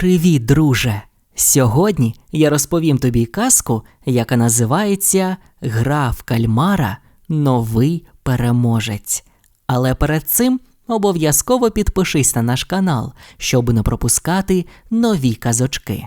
Привіт, друже! Сьогодні я розповім тобі казку, яка називається Гра в кальмара Новий переможець. Але перед цим обов'язково підпишись на наш канал, щоб не пропускати нові казочки.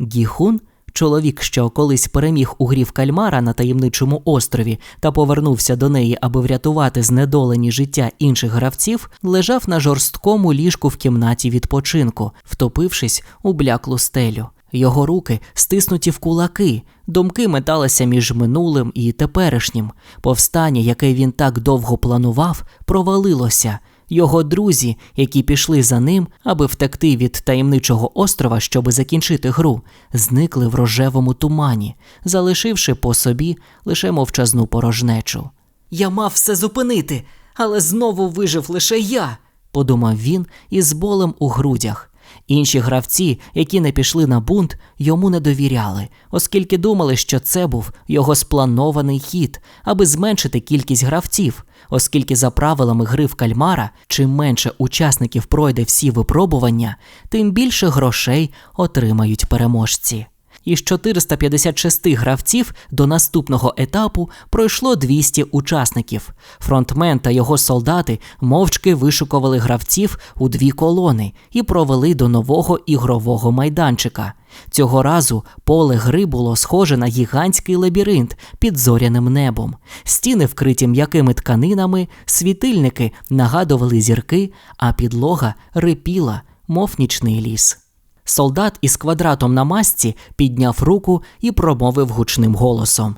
Гіхун, чоловік, що колись переміг у грі в кальмара на таємничому острові та повернувся до неї, аби врятувати знедолені життя інших гравців, лежав на жорсткому ліжку в кімнаті відпочинку, втопившись у бляклу стелю. Його руки стиснуті в кулаки, думки металися між минулим і теперішнім. Повстання, яке він так довго планував, провалилося. Його друзі, які пішли за ним, аби втекти від таємничого острова, щоби закінчити гру, зникли в рожевому тумані, залишивши по собі лише мовчазну порожнечу. Я мав все зупинити, але знову вижив лише я, подумав він із болем у грудях. Інші гравці, які не пішли на бунт, йому не довіряли, оскільки думали, що це був його спланований хід, аби зменшити кількість гравців, оскільки за правилами гри в кальмара, чим менше учасників пройде всі випробування, тим більше грошей отримають переможці. Із 456 гравців до наступного етапу пройшло 200 учасників. Фронтмен та його солдати мовчки вишукували гравців у дві колони і провели до нового ігрового майданчика. Цього разу поле гри було схоже на гігантський лабіринт під зоряним небом. Стіни вкриті м'якими тканинами, світильники нагадували зірки, а підлога рипіла, мов нічний ліс. Солдат із квадратом на масці підняв руку і промовив гучним голосом.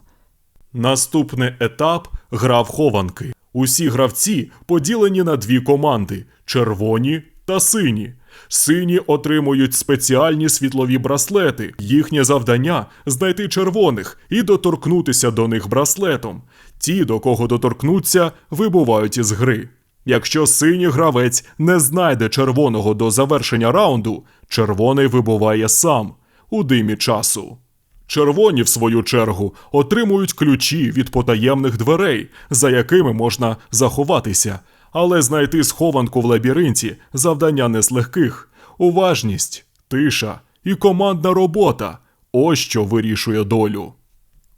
Наступний етап гра в хованки. Усі гравці поділені на дві команди: червоні та сині. Сині отримують спеціальні світлові браслети. Їхнє завдання знайти червоних і доторкнутися до них браслетом. Ті, до кого доторкнуться, вибувають із гри. Якщо синій гравець не знайде червоного до завершення раунду, червоний вибуває сам у димі часу. Червоні, в свою чергу, отримують ключі від потаємних дверей, за якими можна заховатися, але знайти схованку в лабіринті завдання не з легких. Уважність, тиша і командна робота ось що вирішує долю.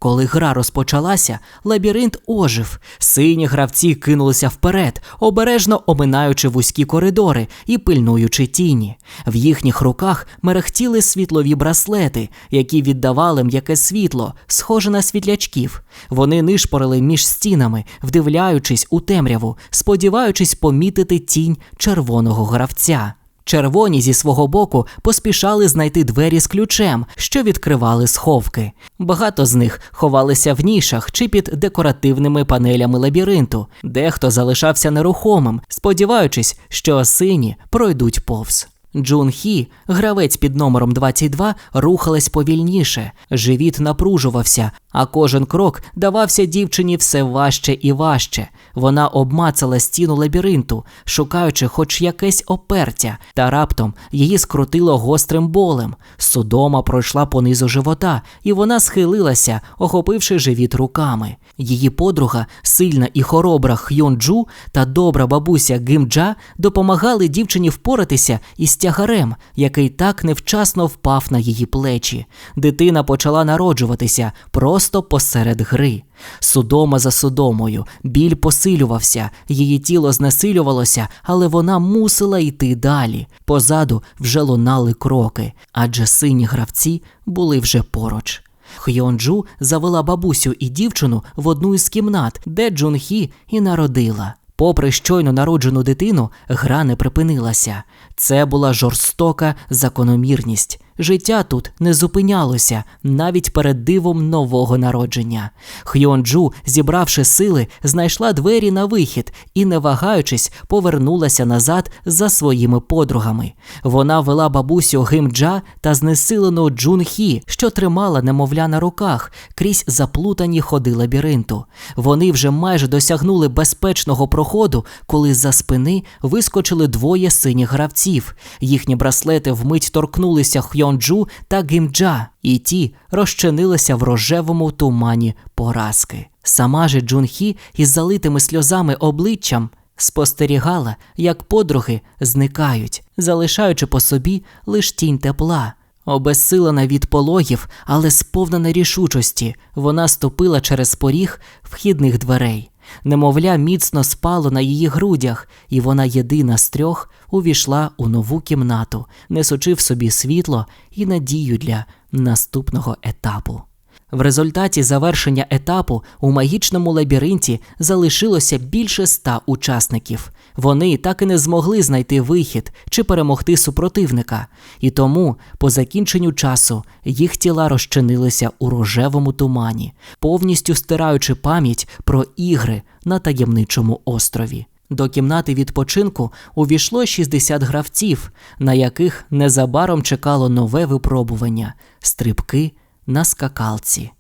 Коли гра розпочалася, лабіринт ожив. Сині гравці кинулися вперед, обережно оминаючи вузькі коридори і пильнуючи тіні. В їхніх руках мерехтіли світлові браслети, які віддавали м'яке світло, схоже на світлячків. Вони нишпорили між стінами, вдивляючись у темряву, сподіваючись помітити тінь червоного гравця. Червоні зі свого боку поспішали знайти двері з ключем, що відкривали сховки. Багато з них ховалися в нішах чи під декоративними панелями лабіринту, дехто залишався нерухомим, сподіваючись, що сині пройдуть повз. Джун Хі, гравець під номером 22, рухалась повільніше, живіт напружувався, а кожен крок давався дівчині все важче і важче. Вона обмацала стіну лабіринту, шукаючи хоч якесь опертя, та раптом її скрутило гострим болем. Судома пройшла понизу живота, і вона схилилася, охопивши живіт руками. Її подруга, сильна і хоробра Хьон Джу та добра бабуся Гимджа допомагали дівчині впоратися із тягарем, який так невчасно впав на її плечі. Дитина почала народжуватися просто посеред гри. Судома за судомою, біль посилювався, її тіло знесилювалося, але вона мусила йти далі. Позаду вже лунали кроки, адже сині гравці були вже поруч. Хйонджу завела бабусю і дівчину в одну із кімнат, де Джунхі і народила. Попри щойно народжену дитину, гра не припинилася. Це була жорстока закономірність. Життя тут не зупинялося навіть перед дивом нового народження. Хйонджу, зібравши сили, знайшла двері на вихід і, не вагаючись, повернулася назад за своїми подругами. Вона вела бабусю Гимджа та знесилену Джунхі, що тримала немовля на руках, крізь заплутані ходи лабіринту. Вони вже майже досягнули безпечного проходу, коли з-за спини вискочили двоє синіх гравців. Їхні браслети вмить торкнулися Хйонджу та Гімджа, і ті розчинилися в рожевому тумані поразки. Сама же Джунхі із залитими сльозами обличчям спостерігала, як подруги зникають, залишаючи по собі лиш тінь тепла. Обезсилена від пологів, але сповнена рішучості, вона ступила через поріг вхідних дверей. Немовля міцно спало на її грудях, і вона єдина з трьох увійшла у нову кімнату, несучи в собі світло і надію для наступного етапу. В результаті завершення етапу у магічному лабіринті залишилося більше ста учасників. Вони так і не змогли знайти вихід чи перемогти супротивника, і тому, по закінченню часу, їх тіла розчинилися у рожевому тумані, повністю стираючи пам'ять про ігри на таємничому острові. До кімнати відпочинку увійшло 60 гравців, на яких незабаром чекало нове випробування стрибки на скакалці.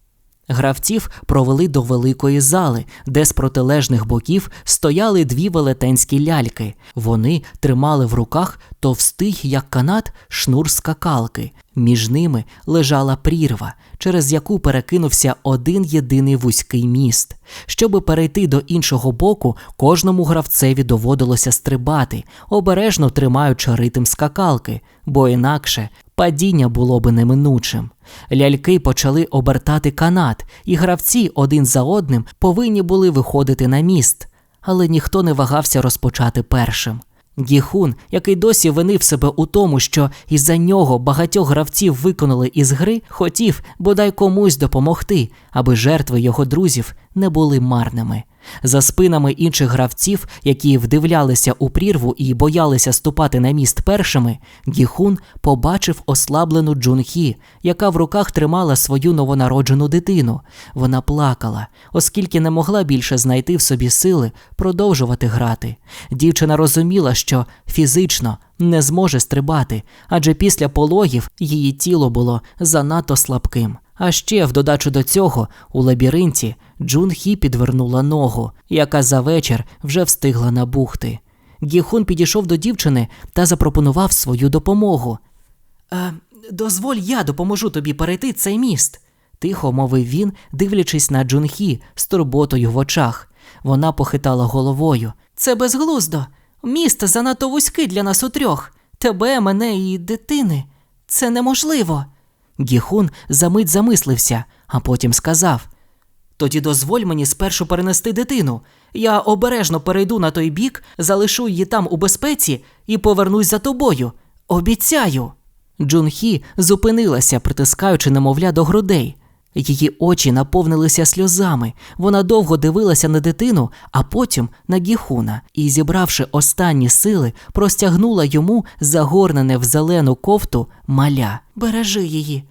Гравців провели до великої зали, де з протилежних боків стояли дві велетенські ляльки. Вони тримали в руках товстий, як канат, шнур скакалки. Між ними лежала прірва, через яку перекинувся один єдиний вузький міст. Щоби перейти до іншого боку, кожному гравцеві доводилося стрибати, обережно тримаючи ритм скакалки, бо інакше падіння було би неминучим. Ляльки почали обертати канат, і гравці один за одним повинні були виходити на міст, але ніхто не вагався розпочати першим. Гіхун, який досі винив себе у тому, що із-за нього багатьох гравців виконали із гри, хотів бодай комусь допомогти, аби жертви його друзів не були марними. За спинами інших гравців, які вдивлялися у прірву і боялися ступати на міст першими, Гіхун побачив ослаблену Джунхі, яка в руках тримала свою новонароджену дитину. Вона плакала, оскільки не могла більше знайти в собі сили продовжувати грати. Дівчина розуміла, що фізично не зможе стрибати, адже після пологів її тіло було занадто слабким. А ще, в додачу до цього, у лабіринті Джун Хі підвернула ногу, яка за вечір вже встигла набухти. Гіхун підійшов до дівчини та запропонував свою допомогу. «Е, дозволь, я допоможу тобі перейти цей міст, тихо мовив він, дивлячись на Джунхі з турботою в очах. Вона похитала головою. Це безглуздо. Міст занадто вузький для нас утрьох. Тебе, мене і дитини. Це неможливо. Гіхун замить замислився, а потім сказав: Тоді дозволь мені спершу перенести дитину. Я обережно перейду на той бік, залишу її там у безпеці і повернусь за тобою. Обіцяю. Джунхі зупинилася, притискаючи немовля до грудей. Її очі наповнилися сльозами. Вона довго дивилася на дитину, а потім на Гіхуна, і, зібравши останні сили, простягнула йому загорнене в зелену кофту маля. Бережи її.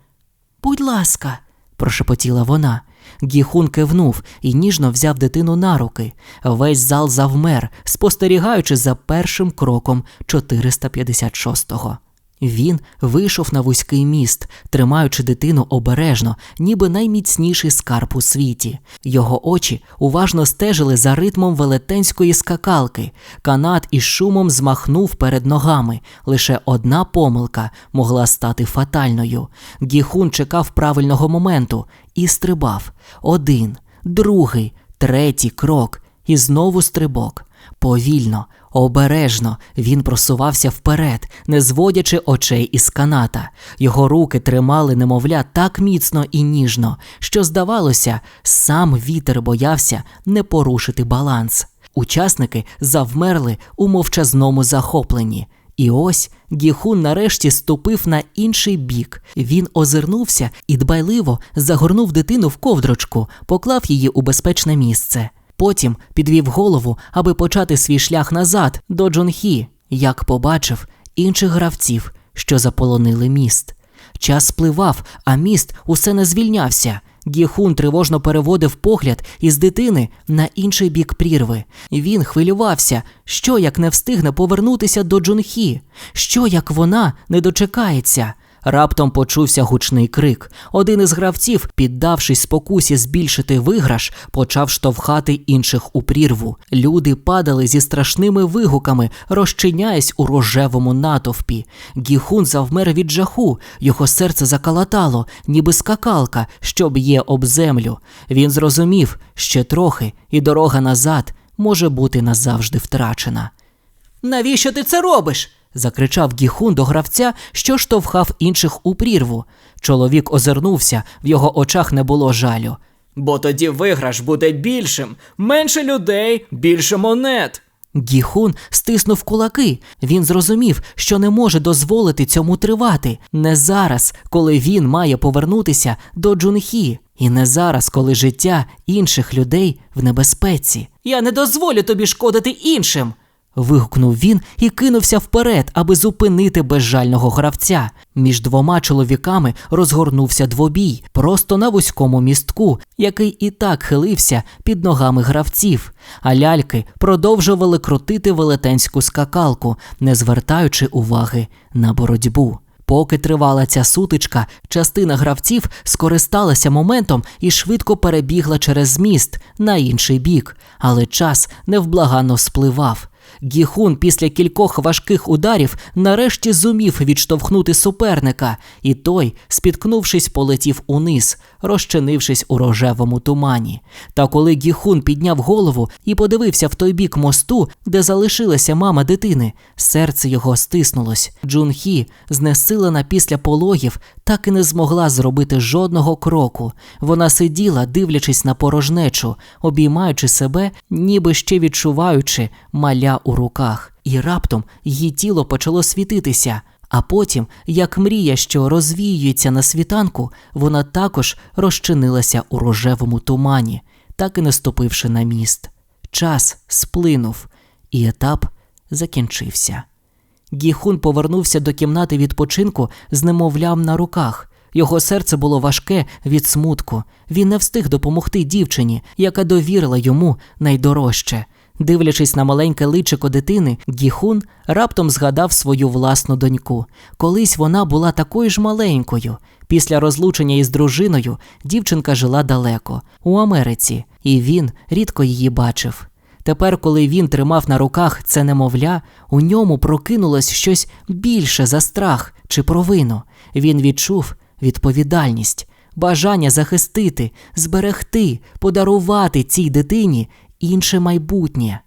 Будь ласка, прошепотіла вона. Гіхун кивнув і ніжно взяв дитину на руки. Весь зал завмер, спостерігаючи за першим кроком 456-го. Він вийшов на вузький міст, тримаючи дитину обережно, ніби найміцніший скарб у світі. Його очі уважно стежили за ритмом велетенської скакалки. Канат із шумом змахнув перед ногами. Лише одна помилка могла стати фатальною. Гіхун чекав правильного моменту і стрибав. Один, другий, третій крок, і знову стрибок. Повільно, обережно він просувався вперед, не зводячи очей із каната. Його руки тримали немовля так міцно і ніжно, що, здавалося, сам вітер боявся не порушити баланс. Учасники завмерли у мовчазному захопленні. І ось Гіхун нарешті ступив на інший бік. Він озирнувся і дбайливо загорнув дитину в ковдрочку, поклав її у безпечне місце. Потім підвів голову, аби почати свій шлях назад до Джонхі, як побачив інших гравців, що заполонили міст. Час спливав, а міст усе не звільнявся. Гіхун тривожно переводив погляд із дитини на інший бік прірви. Він хвилювався, що як не встигне повернутися до Джунхі, що як вона не дочекається. Раптом почувся гучний крик. Один із гравців, піддавшись спокусі збільшити виграш, почав штовхати інших у прірву. Люди падали зі страшними вигуками, розчиняясь у рожевому натовпі. Гіхун завмер від жаху, його серце закалатало, ніби скакалка, що б'є об землю. Він зрозумів ще трохи, і дорога назад може бути назавжди втрачена. Навіщо ти це робиш? Закричав Гіхун до гравця, що штовхав інших у прірву. Чоловік озирнувся, в його очах не було жалю. Бо тоді виграш буде більшим, менше людей, більше монет. Гіхун стиснув кулаки. Він зрозумів, що не може дозволити цьому тривати. Не зараз, коли він має повернутися до Джунхі, і не зараз, коли життя інших людей в небезпеці. Я не дозволю тобі шкодити іншим. Вигукнув він і кинувся вперед, аби зупинити безжального гравця. Між двома чоловіками розгорнувся двобій просто на вузькому містку, який і так хилився під ногами гравців, а ляльки продовжували крутити велетенську скакалку, не звертаючи уваги на боротьбу. Поки тривала ця сутичка, частина гравців скористалася моментом і швидко перебігла через міст на інший бік, але час невблаганно спливав. Гіхун після кількох важких ударів нарешті зумів відштовхнути суперника, і той, спіткнувшись, полетів униз, розчинившись у рожевому тумані. Та коли Гіхун підняв голову і подивився в той бік мосту, де залишилася мама дитини, серце його стиснулось. Джунхі, знесилена після пологів, так і не змогла зробити жодного кроку. Вона сиділа, дивлячись на порожнечу, обіймаючи себе, ніби ще відчуваючи маля у руках, і раптом її тіло почало світитися. А потім, як мрія, що розвіюється на світанку, вона також розчинилася у рожевому тумані, так і не ступивши на міст. Час сплинув, і етап закінчився. Гіхун повернувся до кімнати відпочинку з немовлям на руках. Його серце було важке від смутку. Він не встиг допомогти дівчині, яка довірила йому найдорожче. Дивлячись на маленьке личико дитини, Гіхун раптом згадав свою власну доньку. Колись вона була такою ж маленькою. Після розлучення із дружиною дівчинка жила далеко, у Америці, і він рідко її бачив. Тепер, коли він тримав на руках це немовля, у ньому прокинулось щось більше за страх чи провину. Він відчув відповідальність, бажання захистити, зберегти, подарувати цій дитині інше майбутнє.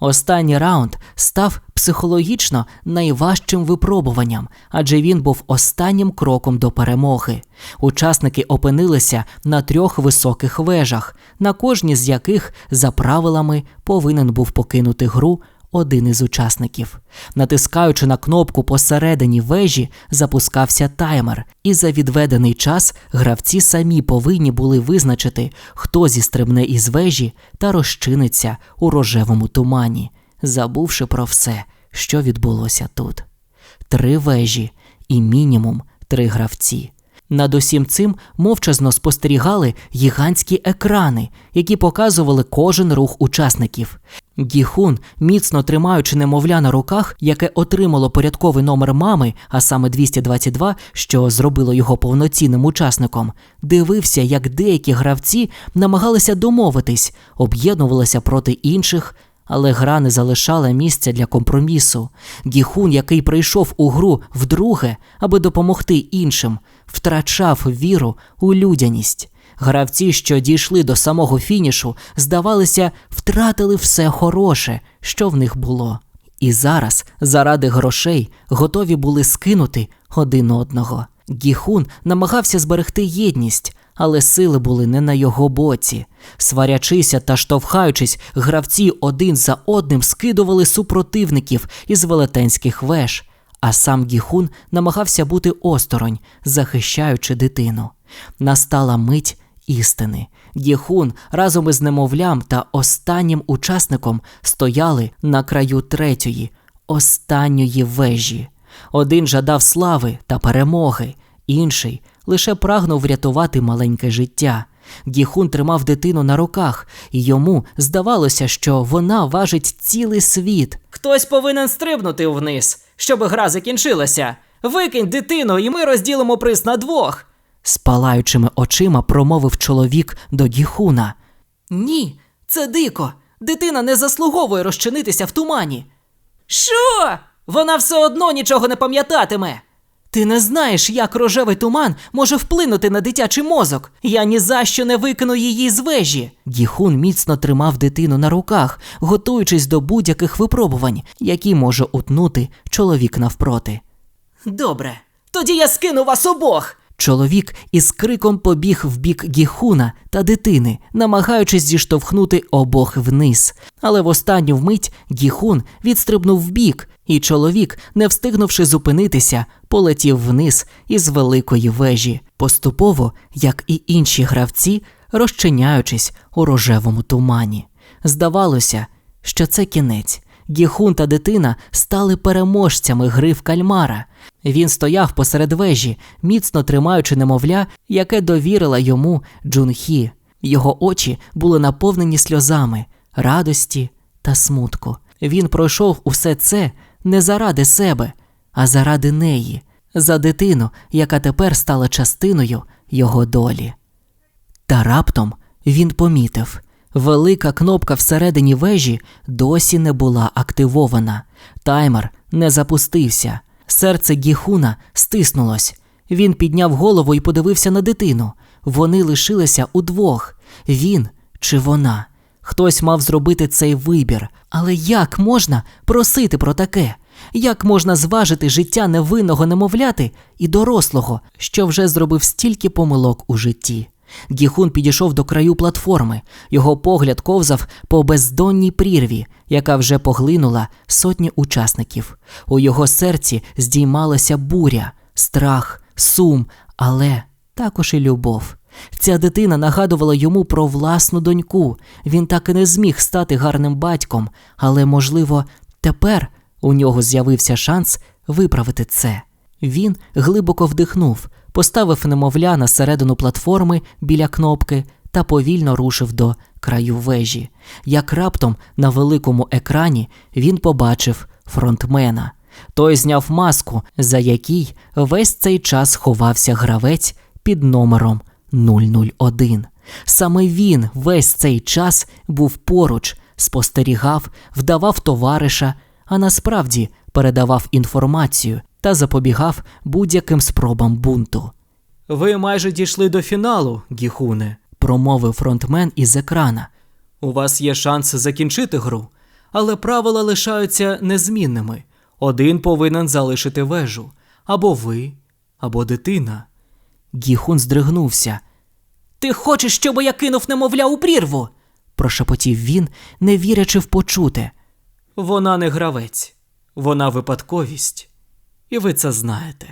Останній раунд став психологічно найважчим випробуванням, адже він був останнім кроком до перемоги. Учасники опинилися на трьох високих вежах, на кожній з яких за правилами повинен був покинути гру один із учасників. Натискаючи на кнопку посередині вежі, запускався таймер, і за відведений час гравці самі повинні були визначити, хто зістрибне із вежі та розчиниться у рожевому тумані, забувши про все, що відбулося тут. Три вежі і мінімум три гравці. Над усім цим мовчазно спостерігали гігантські екрани, які показували кожен рух учасників. Гіхун, міцно тримаючи немовля на руках, яке отримало порядковий номер мами, а саме 222, що зробило його повноцінним учасником, дивився, як деякі гравці намагалися домовитись, об'єднувалися проти інших. Але гра не залишала місця для компромісу. Гіхун, який прийшов у гру вдруге, аби допомогти іншим, втрачав віру у людяність. Гравці, що дійшли до самого фінішу, здавалося, втратили все хороше, що в них було. І зараз, заради грошей, готові були скинути один одного. Гіхун намагався зберегти єдність, але сили були не на його боці. Сварячися та штовхаючись, гравці один за одним скидували супротивників із велетенських веж, а сам Гіхун намагався бути осторонь, захищаючи дитину. Настала мить істини. Гіхун разом із немовлям та останнім учасником стояли на краю третьої, останньої вежі. Один жадав слави та перемоги, інший лише прагнув врятувати маленьке життя. Гіхун тримав дитину на руках, і йому здавалося, що вона важить цілий світ. Хтось повинен стрибнути вниз, щоб гра закінчилася. Викинь дитину, і ми розділимо приз на двох. З палаючими очима промовив чоловік до Гіхуна. Ні, це дико. Дитина не заслуговує розчинитися в тумані. Що? Вона все одно нічого не пам'ятатиме. Ти не знаєш, як рожевий туман може вплинути на дитячий мозок. Я ні за що не викину її з вежі. Гіхун міцно тримав дитину на руках, готуючись до будь-яких випробувань, які може утнути чоловік навпроти. Добре, тоді я скину вас обох. Чоловік із криком побіг в бік Гіхуна та дитини, намагаючись зіштовхнути обох вниз. Але в останню вмить Гіхун відстрибнув вбік, і чоловік, не встигнувши зупинитися, полетів вниз із великої вежі, поступово, як і інші гравці, розчиняючись у рожевому тумані. Здавалося, що це кінець. Гіхун та дитина стали переможцями гри в кальмара. Він стояв посеред вежі, міцно тримаючи немовля, яке довірила йому Джунхі. Його очі були наповнені сльозами, радості та смутку. Він пройшов усе це не заради себе, а заради неї, за дитину, яка тепер стала частиною його долі. Та раптом він помітив. Велика кнопка всередині вежі досі не була активована. Таймер не запустився. Серце Гіхуна стиснулось. Він підняв голову і подивився на дитину. Вони лишилися удвох він чи вона. Хтось мав зробити цей вибір. Але як можна просити про таке? Як можна зважити життя невинного немовляти і дорослого, що вже зробив стільки помилок у житті? Гіхун підійшов до краю платформи. Його погляд ковзав по бездонній прірві, яка вже поглинула сотні учасників. У його серці здіймалася буря, страх, сум, але також і любов. Ця дитина нагадувала йому про власну доньку. Він так і не зміг стати гарним батьком, але, можливо, тепер у нього з'явився шанс виправити це. Він глибоко вдихнув, поставив немовля на середину платформи біля кнопки та повільно рушив до краю вежі. Як раптом на великому екрані він побачив фронтмена. Той зняв маску, за якій весь цей час ховався гравець під номером 001. Саме він весь цей час був поруч, спостерігав, вдавав товариша, а насправді передавав інформацію та запобігав будь-яким спробам бунту. Ви майже дійшли до фіналу, Гіхуне, промовив фронтмен із екрана. У вас є шанс закінчити гру, але правила лишаються незмінними. Один повинен залишити вежу або ви, або дитина. Гіхун здригнувся. Ти хочеш, щоб я кинув немовля у прірву? прошепотів він, не вірячи в почуте. Вона не гравець, вона випадковість, і ви це знаєте.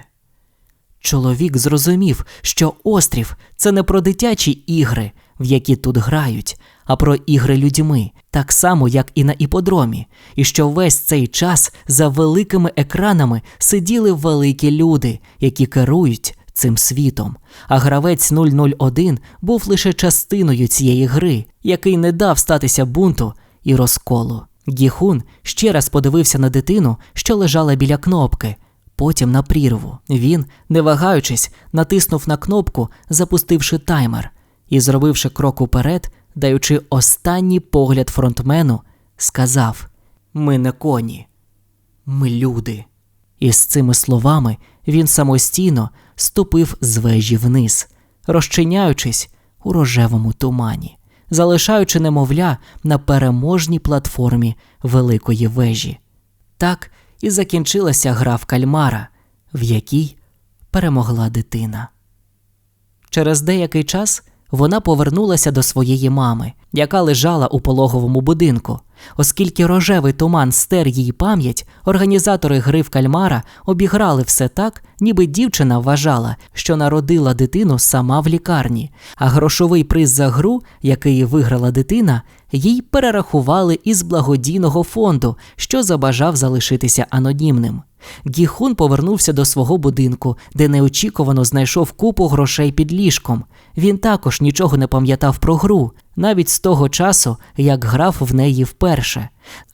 Чоловік зрозумів, що острів це не про дитячі ігри, в які тут грають, а про ігри людьми, так само, як і на іподромі, і що весь цей час за великими екранами сиділи великі люди, які керують цим світом. А гравець 001 був лише частиною цієї гри, який не дав статися бунту і розколу. Гіхун ще раз подивився на дитину, що лежала біля кнопки, потім на прірву. Він, не вагаючись, натиснув на кнопку, запустивши таймер, і, зробивши крок уперед, даючи останній погляд фронтмену, сказав: Ми не коні, ми люди. І з цими словами він самостійно ступив з вежі вниз, розчиняючись у рожевому тумані, залишаючи немовля на переможній платформі великої вежі. Так і закінчилася гра в кальмара, в якій перемогла дитина. Через деякий час вона повернулася до своєї мами, яка лежала у пологовому будинку. Оскільки рожевий туман стер її пам'ять, організатори гри в кальмара обіграли все так, ніби дівчина вважала, що народила дитину сама в лікарні, а грошовий приз за гру, який виграла дитина, їй перерахували із благодійного фонду, що забажав залишитися анонімним. Гіхун повернувся до свого будинку, де неочікувано знайшов купу грошей під ліжком. Він також нічого не пам'ятав про гру, навіть з того часу, як грав в неї вперше.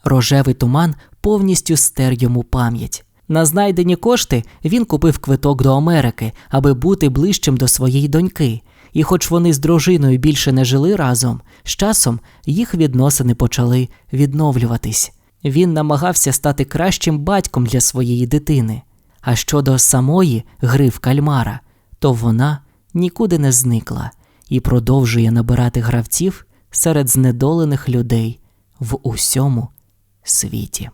Рожевий туман повністю стер йому пам'ять. На знайдені кошти він купив квиток до Америки, аби бути ближчим до своєї доньки. І хоч вони з дружиною більше не жили разом, з часом їх відносини почали відновлюватись. Він намагався стати кращим батьком для своєї дитини. А щодо самої гри в кальмара, то вона нікуди не зникла і продовжує набирати гравців серед знедолених людей в усьому світі.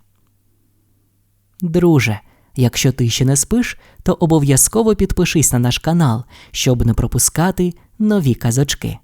Друже, якщо ти ще не спиш, то обов'язково підпишись на наш канал, щоб не пропускати нові казочки.